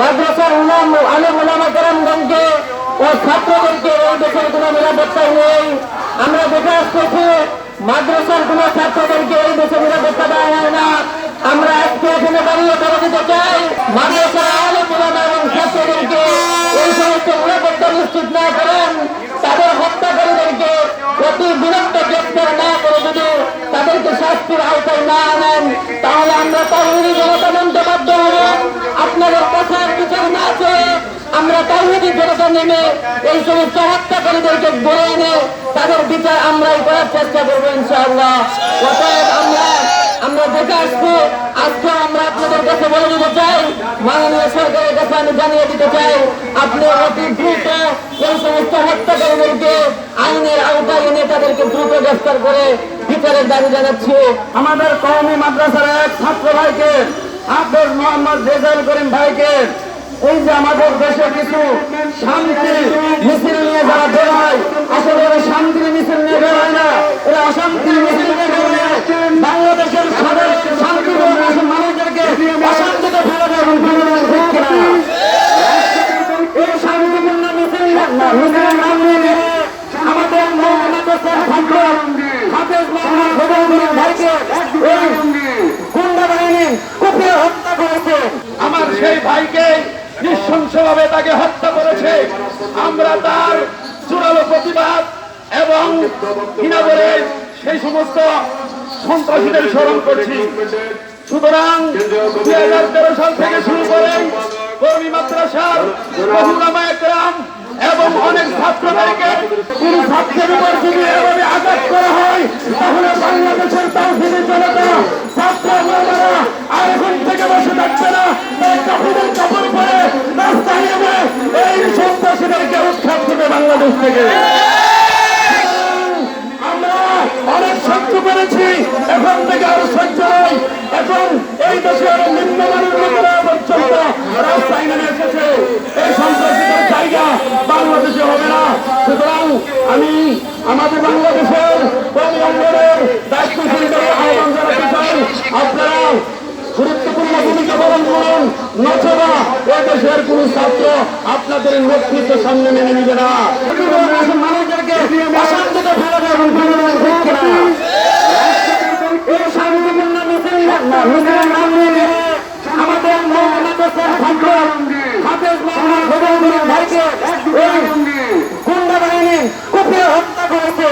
মাদ্রাসার উলাম আলে ওলামা কেরামগঞ্জে ও ছাত্রদেরকে এই দেশের কোনো নিরাপত্তা নেই। আমরা দেখে আসতেছি, মাদ্রাসার কোনো ছাত্রদেরকে এই দেশে নিরাপত্তা দেওয়া হয় না। আমরা আজকে এখানে দাঁড়িয়ে করে দিতে চাই, মাদ্রাসার আলে ওলামা এবং ছাত্রদেরকে এই সমস্ত নিরাপত্তা নিশ্চিত না করেন, তাদের হত্যাকারীদেরকে অতি বিলম্ব গ্রেপ্তার না করে যদি তাদেরকে শাস্তির আওতায় না আনেন। নেমে এই সমস্ত হত্যাকারীদেরকে বলে এনে তাদের বিচার আমরাই করার চেষ্টা করব ইনশাআল্লাহ। আমরা আমরা দেখে আসছি আজকে আমরা আপনাদের কাছে বলে দিতে চাই, মাননীয় সরকারের কাছে আমি জানিয়ে দিতে চাই, আপনি অতি দ্রুত এই সমস্ত হত্যাকারীদেরকে আইনের আওতায় এনে তাদেরকে দ্রুত গ্রেফতার করে বিচারের দাবি জানাচ্ছি। আমাদের কওমি মাদ্রাসার এক ছাত্র ভাইকে হাফেজ মোহাম্মদ রেজাউল করিম ভাইকে এই যে আমাদের দেশে কিছু শান্তি মিছিল নিয়ে যারা বের হয় আসলে এরা শান্তির মিছিল নিয়ে বের হয় না। এরা অশান্তির মিছিল নিয়ে বের হয় বাংলাদেশের সাধারণ শান্তি মানুষদেরকে অশান্তিতে ফেলে দেয় এবং মিছিলের নাম নিয়ে আমাদের হত্যা আমার সেই ভাইকে নৃশংসভাবে তাকে হত্যা করেছে। আমরা তার চূড়ালো প্রতিবাদ এবং ঘৃণাবরে সেই সমস্ত সন্ত্রাসীদের স্মরণ করছি। সুতরাং দুই হাজার তেরো সাল থেকে শুরু করে কর্মী মাদ্রাসার বহু নামায়করাম এবং অনেক ছাত্রদেরকে কোন ছাত্রের উপর যদি এভাবে আঘাত করা হয়, তাহলে বাংলাদেশের তৌহিদি জনতা, ছাত্র নেতারা আর এখন থেকে বসে থাকবে না। থেকে। আমরা অনেক সহ্য করেছি, এখন থেকে আরও সহ্য নয় এখন এই দেশে আরও নিম্নমানের লোকেরা পর্যন্ত এসেছে। এই সন্ত্রাসীদের জায়গা বাংলাদেশে হবে না। সুতরাং আমি আমাদের বাংলাদেশের প্রতিবন্ধনের দায়িত্বশীলদের আহ্বান জানাতে চাই, আপনারা গুরুত্বপূর্ণ ভূমিকা পালন করুন নচবা এ দেশের কোন ছাত্র আপনাদের নেতৃত্ব সামনে মেনে নিবে না মানুষদেরকে অশান্তিতে ফেলে দেয় এবং বিনোদন ঠিক কিনা? এই শান্তিপূর্ণ মিছিল না মিছিলের নাম নিয়ে আমাদের হাফেজ ভাইকে গুন্ডা বাহিনী কুপিয়ে হত্যা করেছে।